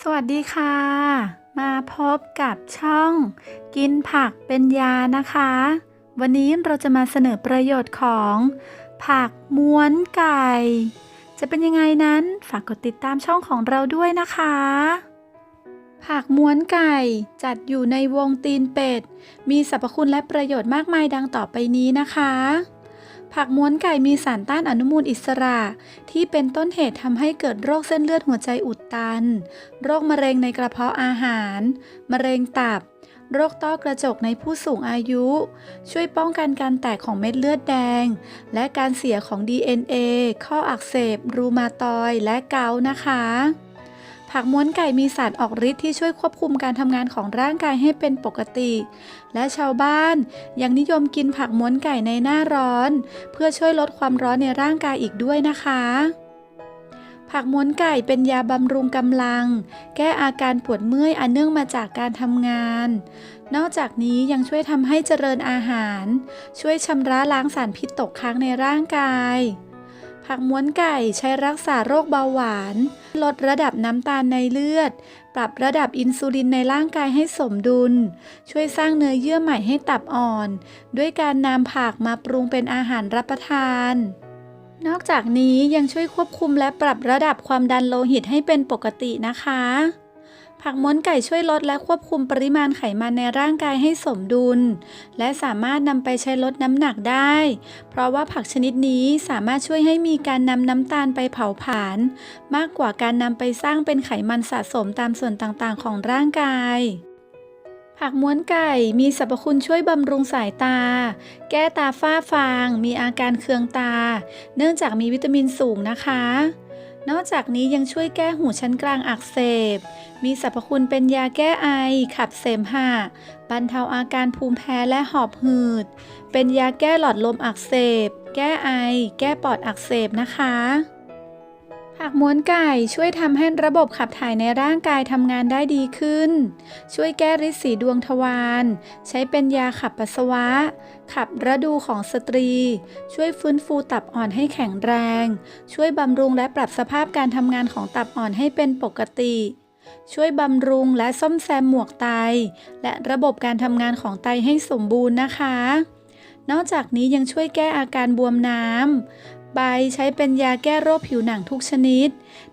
สวัสดีค่ะ มาพบกับช่อง กินผักเป็นยานะคะ วันนี้เราจะมาเสนอประโยชน์ของ ผักม้วนไก่ จะเป็นยังไงนั้นฝากกดติดตามช่องของเราด้วยนะคะ ผักม้วนไก่จัดอยู่ในวงตีนเป็ด มีสรรพคุณและประโยชน์มากมายดังต่อไปนี้นะคะ ผักม้วนไก่มีสารต้านอนุมูลอิสระ ที่เป็นต้นเหตุทำให้เกิดโรคเส้นเลือดหัวใจอุดตัน โรคมะเร็งในกระเพาะอาหาร มะเร็งตับ โรคต้อกระจกในผู้สูงอายุ ช่วยป้องกันการแตกของเม็ดเลือดแดง และการเสียของ DNA ข้ออักเสบ รูมาตอยและเกาต์นะคะ ผักม้วนไก่มีสารออกฤทธิ์ที่ช่วยควบคุมการทำงานของร่างกายให้เป็นปกติ และชาวบ้านยังนิยมกินผักม้วนไก่ในหน้าร้อน เพื่อช่วยลดความร้อนในร่างกายอีกด้วยนะคะผักม้วนไก่เป็นยาบำรุงกำลัง แก้อาการปวดเมื่อยอันเนื่องมาจากการทำงาน นอกจากนี้ยังช่วยทำให้เจริญอาหาร ช่วยชำระล้างสารพิษตกค้างในร่างกาย ผักม้วนไก่ใช้รักษาโรคเบาหวาน ลดระดับน้ำตาลในเลือด ปรับระดับอินซูลินในร่างกายให้สมดุล ช่วยสร้างเนื้อเยื่อใหม่ให้ตับอ่อน ด้วยการนำผักมาปรุงเป็นอาหารรับประทาน นอกจากนี้ยังช่วยควบคุมและปรับระดับความดันโลหิตให้เป็นปกตินะคะ ผักม้วนไก่ช่วยลดและควบคุมปริมาณไขมันในร่างกายให้สมดุล และสามารถนำไปใช้ลดน้ำหนักได้ เพราะว่าผักชนิดนี้สามารถช่วยให้มีการนำน้ำตาลไปเผาผลาญมากกว่าการนำไปสร้างเป็นไขมันสะสมตามส่วนต่างๆ ของร่างกายผักม้วนไก่มีสรรพคุณช่วยบำรุงสายตา แก้ตาฝ้าฟาง มีอาการเคืองตา เนื่องจากมีวิตามินสูงนะคะ นอกจากนี้ยังช่วยแก้หูชั้นกลางอักเสบ มีสรรพคุณเป็นยาแก้ไอ ขับเสมหะ บรรเทาอาการภูมิแพ้และหอบหืด เป็นยาแก้หลอดลมอักเสบ แก้ไอ แก้ปอดอักเสบนะคะ ผักม้วนไก่ช่วยทำให้ระบบขับถ่ายในร่างกายทำงานได้ดีขึ้น ช่วยแก้ริดสีดวงทวารใช้เป็นยาขับปัสสาวะ ขับระดูของสตรี ช่วยฟื้นฟูตับอ่อนให้แข็งแรง ช่วยบำรุงและปรับสภาพการทำงานของตับอ่อนให้เป็นปกติ ช่วยบำรุงและซ่อมแซมหมวกไต และระบบการทำงานของไตให้สมบูรณ์นะคะนอกจากนี้ยังช่วยแก้อาการบวมน้ำ ใบใช้เป็นยาแก้โรคผิวหนังทุกชนิด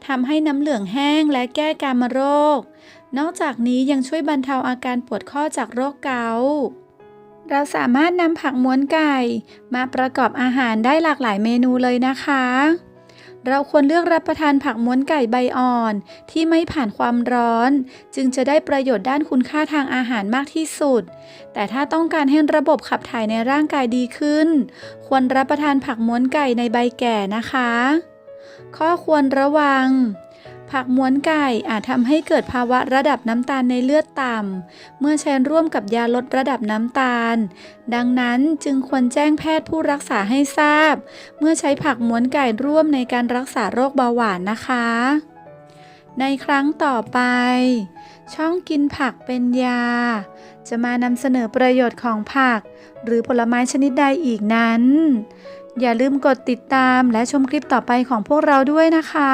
ทำให้น้ำเหลืองแห้งและแก้กามโรค นอกจากนี้ยังช่วยบรรเทาอาการปวดข้อจากโรคเกาต์เราสามารถนำผักม้วนไก่ มาประกอบอาหารได้หลากหลายเมนูเลยนะคะ เราควรเลือกรับประทานผักม้วนไก่ใบอ่อน ที่ไม่ผ่านความร้อน จึงจะได้ประโยชน์ด้านคุณค่าทางอาหารมากที่สุด แต่ถ้าต้องการให้ระบบขับถ่ายในร่างกายดีขึ้น ควรรับประทานผักม้วนไก่ในใบแก่นะคะ ข้อควรระวัง ผักม้วนไก่อาจทำให้เกิดภาวะระดับน้ำตาลในเลือดต่ำ เมื่อใช้ร่วมกับยาลดระดับน้ำตาล ดังนั้นจึงควรแจ้งแพทย์ผู้รักษาให้ทราบ เมื่อใช้ผักม้วนไก่ร่วมในการรักษาโรคเบาหวานนะคะ ในครั้งต่อไป ช่องกินผักเป็นยา จะมานำเสนอประโยชน์ของผัก หรือผลไม้ชนิดใดอีกนั้นอย่าลืมกดติดตามและชมคลิปต่อไปของพวกเราด้วยนะคะ